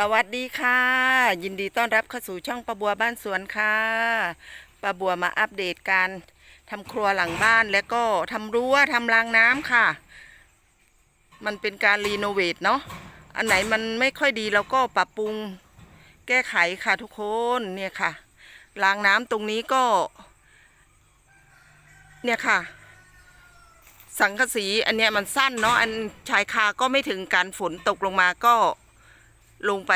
สวัสดีค่ะ ยินดีต้อนรับเข้าสู่ช่องประบัวบ้านสวนค่ะประบัวมาอัปเดตการทำครัวหลังบ้านแล้วก็ทำรั้วทำรางน้ำค่ะ มันเป็นการรีโนเวทเนาะอันไหนมันไม่ค่อยดีเราก็ปรับปรุงแก้ไขค่ะทุกคนเนี่ยค่ะรางน้ำตรงนี้ก็ เนี่ยค่ะ สังกะสีอันเนี้ยมันสั้นเนาะอันชายคาก็ไม่ถึงการฝนตกลงมาก็ ลงไป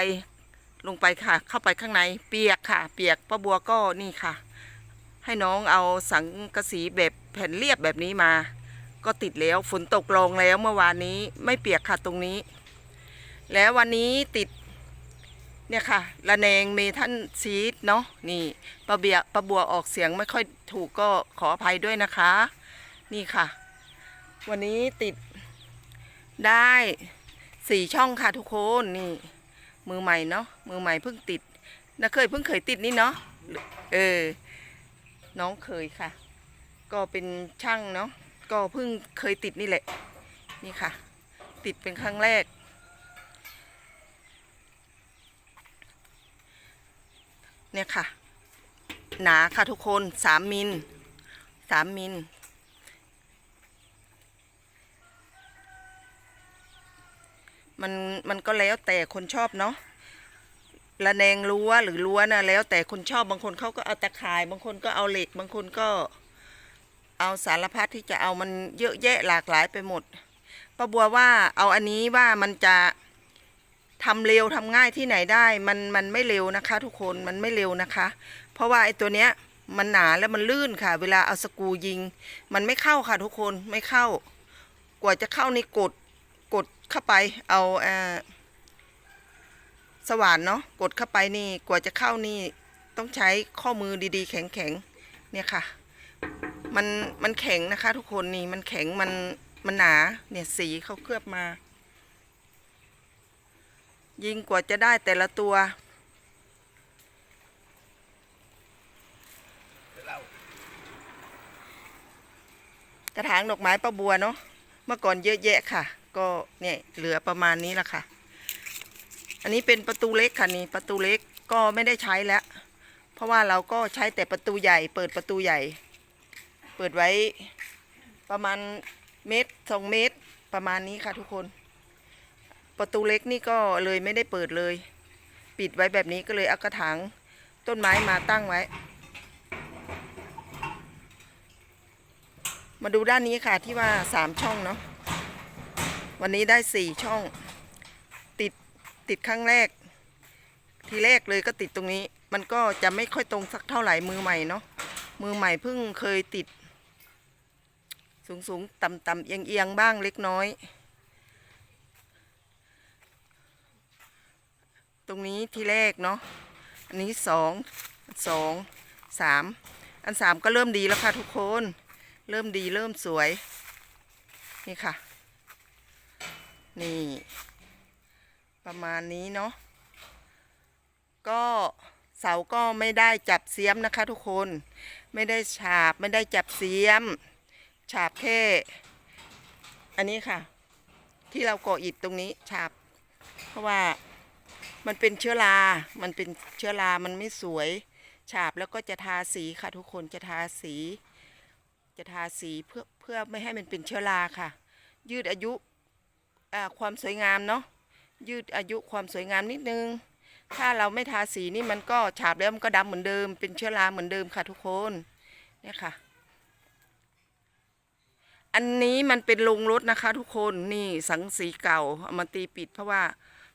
ลงไปค่ะ เข้าไปข้างในเปียกค่ะ เปียกป้าบัวก็นี่ค่ะ ให้น้องเอาสังกะสีแบบแผ่นเรียบแบบนี้มา ก็ติดแล้วฝนตกลงแล้วเมื่อวานนี้ไม่เปียกค่ะตรงนี้ แล้ววันนี้ติดเนี่ยค่ะระแนงเมทันซีดเนาะนี่ป้าเบียป้าบัวออกเสียงไม่ค่อยถูกก็ขออภัยด้วยนะคะ นี่ค่ะ วันนี้ติดได้สี่ช่องค่ะทุกคนนี่ มือใหม่เนาะมือใหม่เพิ่งติดนะเคยเพิ่งเคยติดนี่เนาะเออ น้องเคยค่ะ ก็เป็นช่างเนาะก็เพิ่งเคยติดนี่แหละ นี่ค่ะ ติดเป็นครั้งแรก เนี่ยค่ะ หนาค่ะทุกคนสามมิลสามมิล มันมันก็แล้วแต่คนชอบเนาะระแนงรั้วหรือรั้วนะแล้วแต่คนชอบบางคนเขาก็เอาตะข่าย บางคนก็เอาเหล็ก บางคนก็เอาสารพัดที่จะเอามันเยอะแยะหลากหลายไปหมดป้าบัวว่าเอาอันนี้ว่ามันจะทำเร็วทำง่ายที่ไหนได้มันมันไม่เร็วนะคะ ทุกคนมันไม่เร็วนะคะ เพราะว่าไอ้ตัวเนี้ยมันหนาแล้วมันลื่นค่ะ เวลาเอาสกูยิง มันไม่เข้าค่ะทุกคนไม่เข้ากว่าจะเข้านี่กด กดเข้าไปเอาเอสว่านเนาะกดเข้าไปนี่กว่าจะเข้านี่ต้องใช้ข้อมือดีๆ แข็งๆเนี่ยค่ะ มันมันแข็งนะคะ ทุกคนนี่มันแข็งมันมันหนาเนี่ยสีเขาเคลือบมา ยิงกว่าจะได้แต่ละตัวกระถางดอกไม้ป้าบัวเนาะเมื่อก่อนเยอะแยะค่ะ ก็เนี่ยเหลือประมาณนี้ละค่ะ อันนี้เป็นประตูเล็กค่ะนี่ประตูเล็กก็ไม่ได้ใช้แล้ว เพราะว่าเราก็ใช้แต่ประตูใหญ่ เปิดประตูใหญ่ เปิดไว้ประมาณเมตรสองเมตรประมาณนี้ค่ะทุกคน ประตูเล็กนี่ก็เลยไม่ได้เปิดเลย ปิดไว้แบบนี้ก็เลยเอากระถางต้นไม้มาตั้งไว้ มาดูด้านนี้ค่ะที่ว่าสามช่องเนาะ วันนี้ได้สี่ช่อง ติดติดครั้งแรก ทีแรกเลยก็ติดตรงนี้ มันก็จะไม่ค่อยตรงสักเท่าไหร่มือใหม่เนาะมือใหม่เพิ่งเคยติด สูงสูงต่ำต่ำเอียงเอียงบ้างเล็กน้อย ตรงนี้ทีแรกเนาะอันนี้สองสองสามอันสามก็เริ่มดีแล้วค่ะทุกคน เริ่มดีเริ่มสวย นี่ค่ะ นี่ ประมาณนี้เนาะก็เสาก็ไม่ได้จับเสียมนะคะทุกคน ไม่ได้ฉาบไม่ได้จับเสียม ฉาบแค่ อันนี้ค่ะ ที่เราก่ออิฐตรงนี้ฉาบ เพราะว่ามันเป็นเชื้อรา มันเป็นเชื้อรา มันไม่สวย ฉาบแล้วก็จะทาสีค่ะทุกคนจะทาสี จะทาสีเพื่อเพื่อไม่ให้มันเป็นเชื้อราค่ะ ยืดอายุ ความสวยงามเนาะยืดอายุความสวยงามนิดนึง ถ้าเราไม่ทาสีนี่มันก็ฉาบแล้วมันก็ดำเหมือนเดิม เป็นเชื้อราเหมือนเดิมค่ะทุกคนเนี่ยค่ะ อันนี้มันเป็นโรงรถนะคะ ทุกคนนี่สังสีเก่าเอามาตีปิด เพราะว่า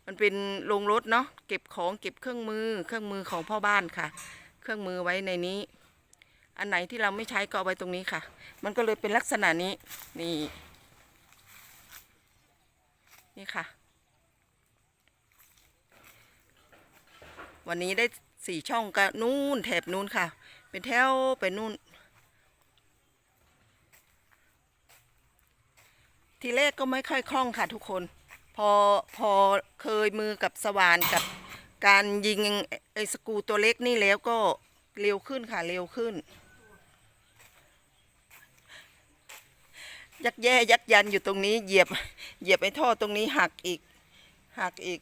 มันเป็นโรงรถเนาะเก็บของเก็บเครื่องมือเครื่องมือของพ่อบ้านค่ะ เครื่องมือไว้ในนี้ อันไหนที่เราไม่ใช้ก็เอาไว้ตรงนี้ค่ะ มันก็เลยเป็นลักษณะนี้นี่ นี่ค่ะ วันนี้ได้สี่ช่องก็นู่นแถบนู่นค่ะ เป็นแถวไปนู่น ทีแรกก็ไม่ค่อยคล่องค่ะทุกคน พอพอเคยมือกับสว่านกับการยิงไอ้สกูตัวเล็กนี่แล้วก็เร็วขึ้นค่ะเร็วขึ้น ยักแย่ยักยันอยู่ตรงนี้เหยียบเหยียบไอ้ท่อตรงนี้หักอีกหักอีก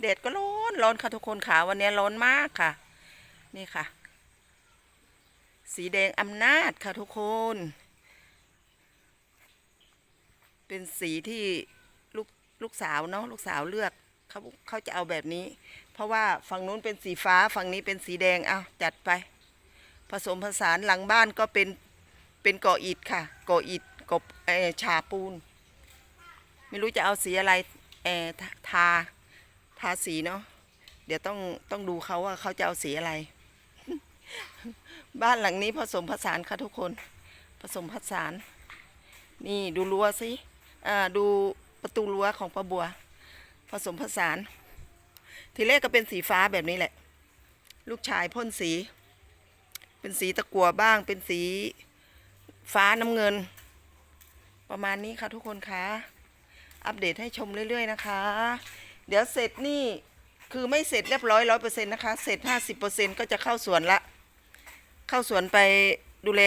แดดก็ร้อนร้อนค่ะทุกคนค่ะวันนี้ร้อนมากค่ะ นี่ค่ะ สีแดงอำนาจค่ะทุกคน เป็นสีที่ลูกลูกสาวเนาะลูกสาวเลือกเขาเขาจะเอาแบบนี้ เพราะว่าฝั่งนู้นเป็นสีฟ้าฝั่งนี้เป็นสีแดงเอาจัดไป ผสมผสานหลังบ้านก็เป็น เป็นก่ออิฐค่ะก่ออิฐกบเออฉาปูน ไม่รู้จะเอาสีอะไรเอทาทาสีเนาะเดี๋ยวต้องต้องดูเขาว่าเขาจะเอาสีอะไร บ้านหลังนี้ผสมผสานค่ะทุกคน ผสมผสาน นี่ดูรั้วสิอ่าดูประตูรั้วของป้าบัว ผสมผสาน ทีแรกก็เป็นสีฟ้าแบบนี้แหละ ลูกชายพ่นสี เป็นสีตะกั่วบ้างเป็นสี ฟ้าน้ำเงิน ประมาณนี้ค่ะทุกคนคะอัปเดตให้ชมเรื่อย ๆ นะคะ เดี๋ยวเสร็จนี่คือไม่เสร็จเรียบร้อยร้อยเปอร์เซ็นต์นะคะ เสร็จห้าสิบเปอร์เซ็นต์ก็จะเข้าสวนละ เข้าสวนไปดูแล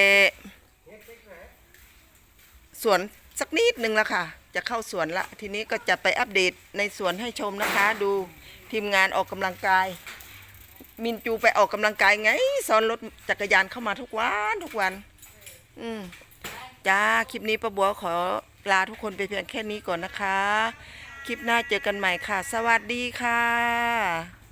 สวนสักนิดหนึ่งละค่ะ จะเข้าสวนละ ทีนี้ก็จะไปอัปเดตในสวนให้ชมนะคะ ดูทีมงานออกกำลังกาย มินจูไปออกกำลังกายไงซ้อนรถจักรยานเข้ามาทุกวันทุกวัน อืมจ้า คลิปนี้ป้าบัวขอลาทุกคนไปเพียงแค่นี้ก่อนนะคะ คลิปหน้าเจอกันใหม่ค่ะ สวัสดีค่ะ